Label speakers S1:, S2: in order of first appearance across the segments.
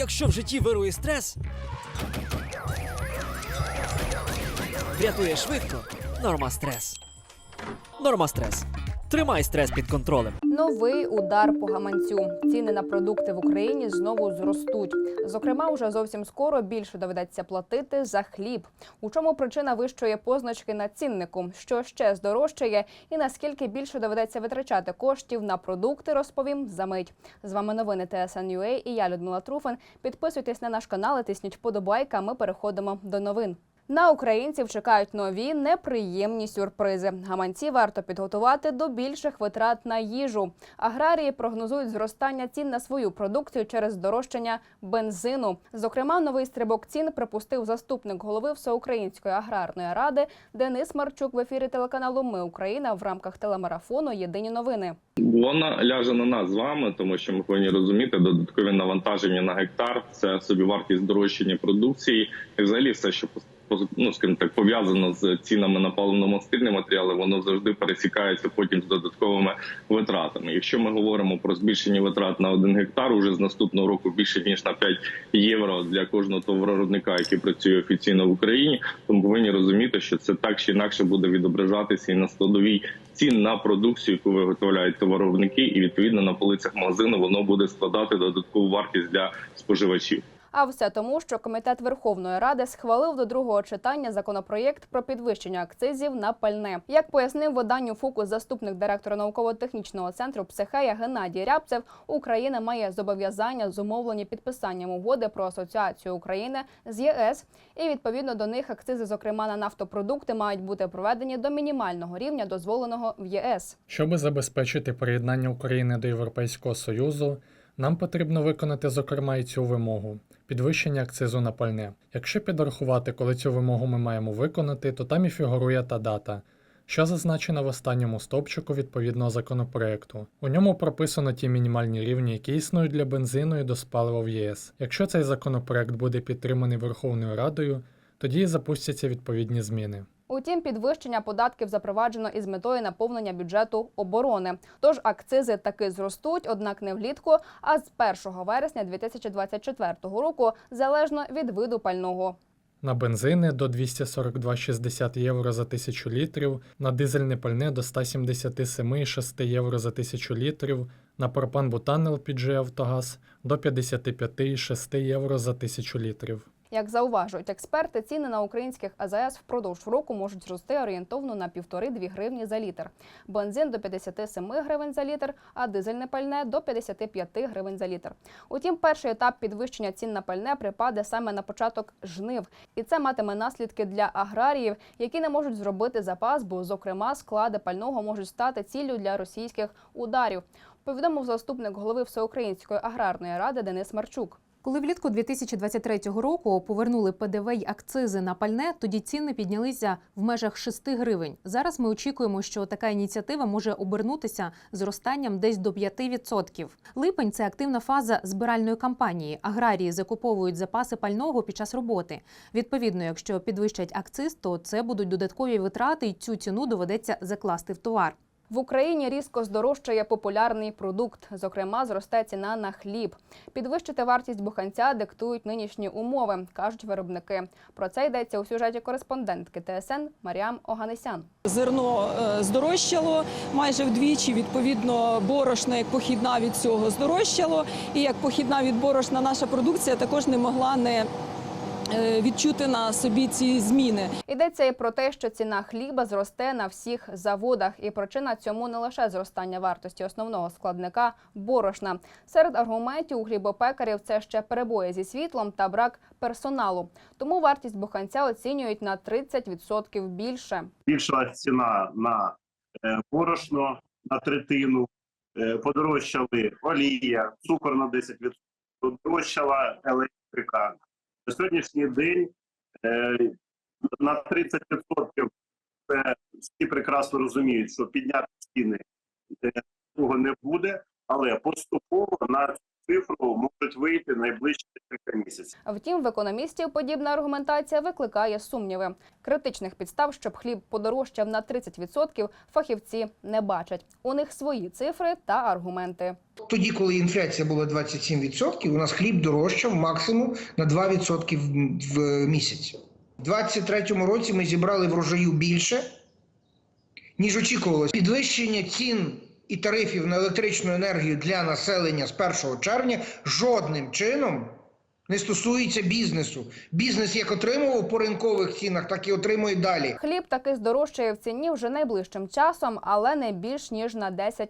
S1: Якщо в житті вирує стрес, врятує швидко. Норма стрес. Норма стрес. Тримай стрес під контролем.
S2: Новий удар по гаманцю. Ціни на продукти в Україні знову зростуть. Зокрема, уже зовсім скоро більше доведеться платити за хліб. У чому причина вищої позначки на ціннику? Що ще здорожчає, і наскільки більше доведеться витрачати коштів на продукти, розповім за мить. З вами новини TSN.ua і я Людмила Труфан. Підписуйтесь на наш канал і тисніть вподобайка. а Ми переходимо до новин. На українців чекають нові неприємні сюрпризи. Гаманці варто підготувати до більших витрат на їжу. Аграрії прогнозують зростання цін на свою продукцію через здорожчання бензину. Зокрема, новий стрибок цін припустив заступник голови Всеукраїнської аграрної ради Денис Марчук в ефірі телеканалу Ми Україна в рамках телемарафону Єдині новини.
S3: Вона ляже на нас з вами, тому що ми повинні розуміти додаткові навантаження на гектар. Це собівартість здорожчання продукції, і взагалі все, що ну, скажімо так, пов'язано з цінами на паливно-мастильні матеріали, воно завжди пересікається потім з додатковими витратами. Якщо ми говоримо про збільшення витрат на один гектар, уже з наступного року більше ніж на 5 євро для кожного товаровиробника, який працює офіційно в Україні, то ми повинні розуміти, що це так чи інакше буде відображатися і на складовій цін на продукцію, яку виготовляють товаровники, і відповідно на полицях магазину воно буде складати додаткову вартість для споживачів.
S2: А все тому, що комітет Верховної Ради схвалив до другого читання законопроєкт про підвищення акцизів на пальне. Як пояснив виданню Фокус заступник директора науково-технічного центру Психея Геннадій Рябцев, Україна має зобов'язання зумовлені підписанням угоди про асоціацію України з ЄС, і відповідно до них акцизи, зокрема на нафтопродукти, мають бути проведені до мінімального рівня, дозволеного в ЄС.
S4: Щоби забезпечити приєднання України до Європейського Союзу, нам потрібно виконати, зокрема, і цю вимогу підвищення акцизу на пальне. Якщо підрахувати, коли цю вимогу ми маємо виконати, то там і фігурує та дата, що зазначена в останньому стовпчику відповідного законопроекту. У ньому прописано ті мінімальні рівні, які існують для бензину і доспалива в ЄС. Якщо цей законопроект буде підтриманий Верховною Радою, тоді і запустяться відповідні зміни.
S2: Утім, підвищення податків запроваджено із метою наповнення бюджету оборони. Тож акцизи таки зростуть, однак не влітку, а з 1 вересня 2024 року, залежно від виду пального.
S4: На бензини до 242,60 євро за 1000 літрів, на дизельне пальне до 177,6 євро за 1000 літрів, на пропан-бутан LPG Автогаз до 55,6 євро за 1000 літрів.
S2: Як зауважують експерти, ціни на українських АЗС впродовж року можуть зрости орієнтовно на 1,5-2 гривні за літр. Бензин до 57 гривень за літр, а дизельне пальне до 55 гривень за літр. Утім, перший етап підвищення цін на пальне припаде саме на початок жнив, і це матиме наслідки для аграріїв, які не можуть зробити запас, бо, зокрема, склади пального можуть стати ціллю для російських ударів. Повідомив заступник голови Всеукраїнської аграрної ради Денис Марчук.
S5: Коли влітку 2023 року повернули ПДВ й акцизи на пальне, тоді ціни піднялися в межах 6 гривень. Зараз ми очікуємо, що така ініціатива може обернутися зростанням десь до 5%. Липень це активна фаза збиральної кампанії. Аграрії закуповують запаси пального під час роботи. Відповідно, якщо підвищать акциз, то це будуть додаткові витрати, і цю ціну доведеться закласти в товар.
S2: В Україні різко здорожчає популярний продукт. Зокрема, зросте ціна на хліб. Підвищити вартість буханця диктують нинішні умови, кажуть виробники. Про це йдеться у сюжеті кореспондентки ТСН Маріам Оганесян.
S6: Зерно е, здорожчало майже вдвічі. Відповідно, борошно як похідна від цього здорожчало. І як похідна від борошна наша продукція також не могла не відчути на собі ці зміни.
S2: Йдеться і про те, що ціна хліба зросте на всіх заводах, і причина цьому не лише зростання вартості основного складника борошна. Серед аргументів у хлібопекарів це ще перебої зі світлом та брак персоналу. Тому вартість буханця оцінюють на 30% більше.
S7: збільшилась ціна на е, борошно на третину, е, подорожчали олія, цукор на 10%, подорожчала електрика. На сьогоднішній день е, на 30% це всі прекрасно розуміють, що підняти ціни е, цього не буде, але поступово на цифру можуть вийти найближчі кілька місяців.
S2: Втім, в економістів подібна аргументація викликає сумніви. Критичних підстав, щоб хліб подорожчав на 30%, фахівці не бачать. У них свої цифри та аргументи.
S8: Тоді, коли інфляція була 27%, у нас хліб дорожчав максимум на 2% в, в місяць. У 2023 році ми зібрали врожаю більше, ніж очікувалося. Підвищення цін і тарифів на електричну енергію для населення з 1 червня жодним чином не стосується бізнесу. Бізнес як отримував по ринкових цінах, так і отримує далі.
S2: Хліб таки здорожчає в ціні вже найближчим часом, але не більш ніж на 10%.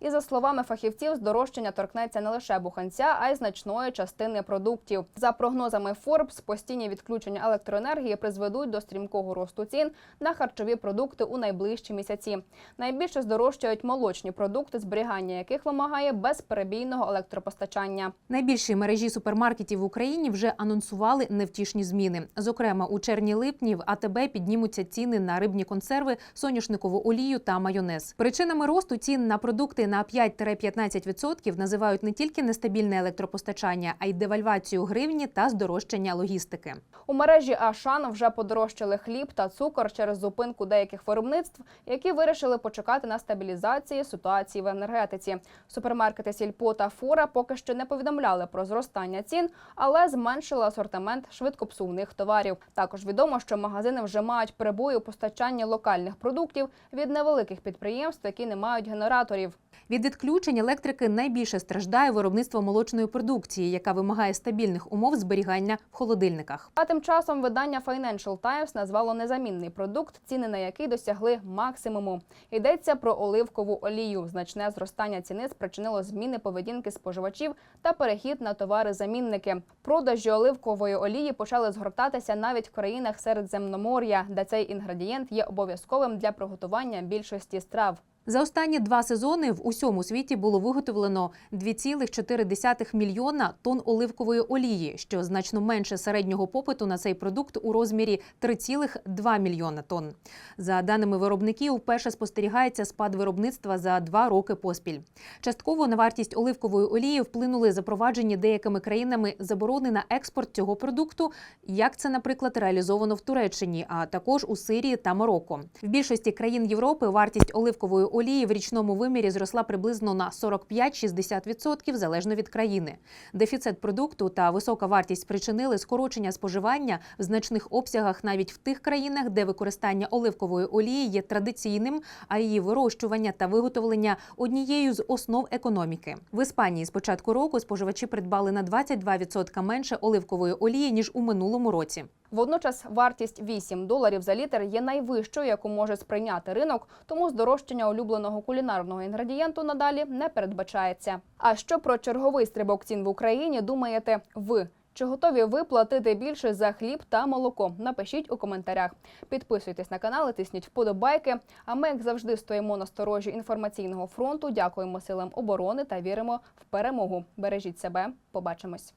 S2: І за словами фахівців, здорожчання торкнеться не лише буханця, а й значної частини продуктів. За прогнозами Forbes, постійні відключення електроенергії призведуть до стрімкого росту цін на харчові продукти у найближчі місяці. Найбільше здорожчають молочні продукти, зберігання яких вимагає безперебійного електропостачання.
S5: Найбільші мережі супермаркетів в Україні вже анонсували невтішні зміни. Зокрема, у червні-липні в АТБ піднімуться ціни на рибні консерви, соняшникову олію та майонез. Причинами росту цін на продукти на 5-15% називають не тільки нестабільне електропостачання, а й девальвацію гривні та здорожчання логістики.
S2: У мережі Ашан вже подорожчали хліб та цукор через зупинку деяких виробництв, які вирішили почекати на стабілізації ситуації в енергетиці. Супермаркети Сільпо та Фура поки що не повідомляли про зростання цін, але зменшили асортимент швидкопсувних товарів. Також відомо, що магазини вже мають перебої у постачанні локальних продуктів від невеликих підприємств, які не мають генераторів.
S5: Від відключень електрики найбільше страждає виробництво молочної продукції, яка вимагає стабільних умов зберігання в холодильниках.
S2: А тим часом видання Financial Times назвало незамінний продукт, ціни на який досягли максимуму. Йдеться про оливкову олію. Значне зростання ціни спричинило зміни поведінки споживачів та перехід на товари-замінники. Продажі оливкової олії почали згортатися навіть в країнах Середземномор'я, де цей інгредієнт є обов'язковим для приготування більшості страв.
S5: За останні два сезони в усьому світі було виготовлено 2,4 мільйона тонн оливкової олії, що значно менше середнього попиту на цей продукт у розмірі 3,2 мільйона тонн. За даними виробників, вперше спостерігається спад виробництва за два роки поспіль. Частково на вартість оливкової олії вплинули запроваджені деякими країнами заборони на експорт цього продукту, як це, наприклад, реалізовано в Туреччині, а також у Сирії та Марокко. В більшості країн Європи вартість оливкової олії в річному вимірі зросла приблизно на 45-60% залежно від країни. Дефіцит продукту та висока вартість спричинили скорочення споживання в значних обсягах навіть в тих країнах, де використання оливкової олії є традиційним, а її вирощування та виготовлення однією з основ економіки. В Іспанії з початку року споживачі придбали на 22% менше оливкової олії ніж у минулому році.
S2: Водночас вартість 8 доларів за літр є найвищою, яку може сприйняти ринок, тому здорожчання улюбленого кулінарного інгредієнту надалі не передбачається. А що про черговий стрибок цін в Україні думаєте ви? Чи готові ви платити більше за хліб та молоко? Напишіть у коментарях. Підписуйтесь на канал, тисніть вподобайки. А ми, як завжди, стоїмо на сторожі інформаційного фронту. Дякуємо силам оборони та віримо в перемогу. Бережіть себе. Побачимось.